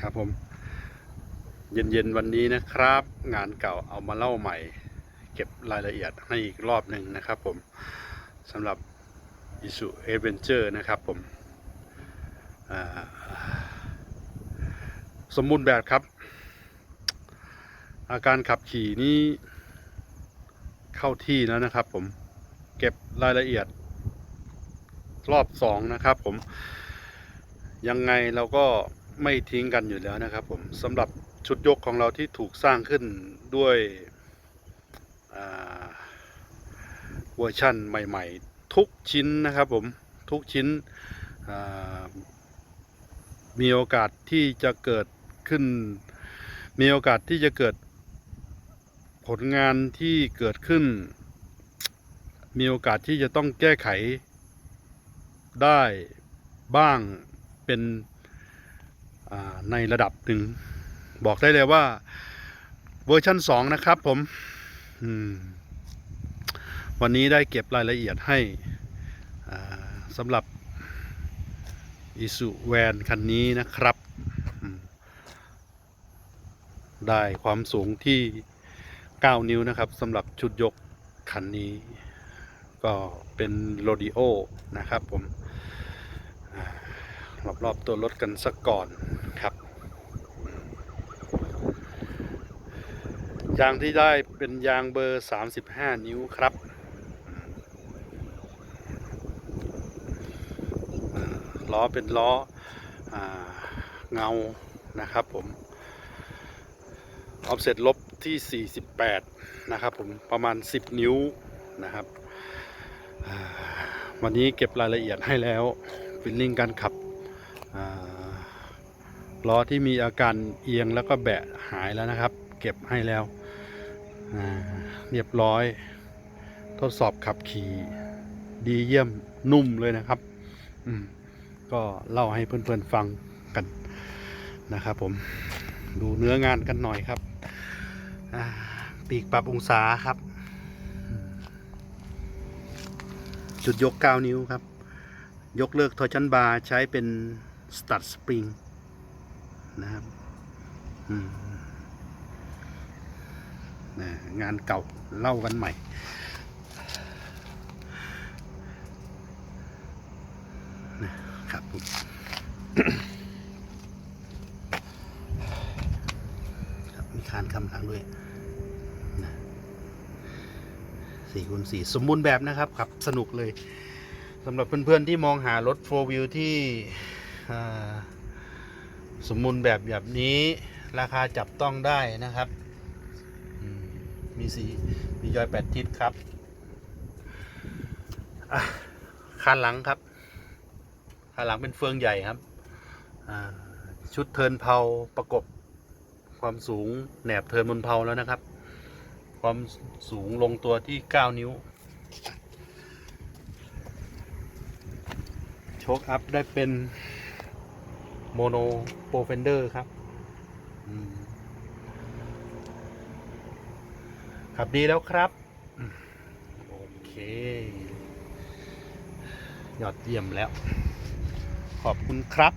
ครับผม เย็นๆวันนี้นะครับ งานเก่าเอามาเล่าใหม่ เก็บรายละเอียดให้อีกรอบหนึ่งนะครับผมสำหรับ i s u a v e n t u r e นะครับผมสมบูรณ์แบบครับ อาการขับขี่นี้เข้าที่แล้วนะครับผมเก็บรายละเอียดรอบสองนะครับผมยังไงเราก็ ไม่ทิ้งกันอยู่แล้วนะครับผมสำหรับชุดยกของเราที่ถูกสร้างขึ้นด้วยเวอร์ชั่นใหม่ ๆ ทุกชิ้นนะครับผมทุกชิ้นมีโอกาสที่จะเกิดขึ้น มีโอกาสที่จะเกิดผลงานที่เกิดขึ้น มีโอกาสที่จะต้องแก้ไขได้บ้างเป็น ในระดับหนึ่งบอกได้เลยว่าเวอร์ชัน2 นะครับผมมวันนี้ได้เก็บรายละเอียดให้สำหรับอิสุแวนคันนี้นะครับ ได้ความสูงที่ 9 นิ้วนะครับสำหรับชุดยกคันนี้ ก็เป็นโรดิโอนะครับผมรอบๆตัวรถกันสักก่อนครับ ยางที่ได้เป็นยางเบอร์ 35 นิ้วครับล้อเป็นล้ออเงานะครับผมออฟเซ็ตลบที่ 48 นะครับผมประมาณ 10 นิ้วนะครับ วันนี้เก็บรายละเอียดให้แล้วฟิลลิ่งการขับล้อที่มีอาการเอียงแล้วก็แบะหายแล้วนะครับ เก็บให้แล้ว เรียบร้อย ทดสอบขับขี่ดีเยี่ยมนุ่มเลยนะครับก็เล่าให้เพื่อนๆฟังกันนะครับผมดูเนื้องานกันหน่อยครับปีกปรับองศาครับ จุดยก 9 นิ้วครับ ยกเลิกทอร์ชันบาร์ใช้เป็นสตัดสปริงนะครับ งานเก่าเล่ากันใหม่ นะครับผมครับมีคานคำหลังด้วยนะสี่คูณสี่สมบูรณ์แบบนะครับขับสนุกเลยสำหรับเพื่อนๆที่มองหารถ4 w h e e ที่สมบูรณ์แบบแบบนี้ราคาจับต้องได้นะครับ มีสีมียอยแปดทิศครับคานหลังครับคานหลังเป็นเฟืองใหญ่ครับชุดเทินเพาประกบความสูงแหนบเทินบนเพาแล้วนะครับ ความสูงลงตัวที่ 9 นิ้ว โชคอัพได้เป็นโมโนโปรเฟนเดอร์ครับอืม ขับดีแล้วครับ โอเค ยอดเยี่ยมแล้ว ขอบคุณครับ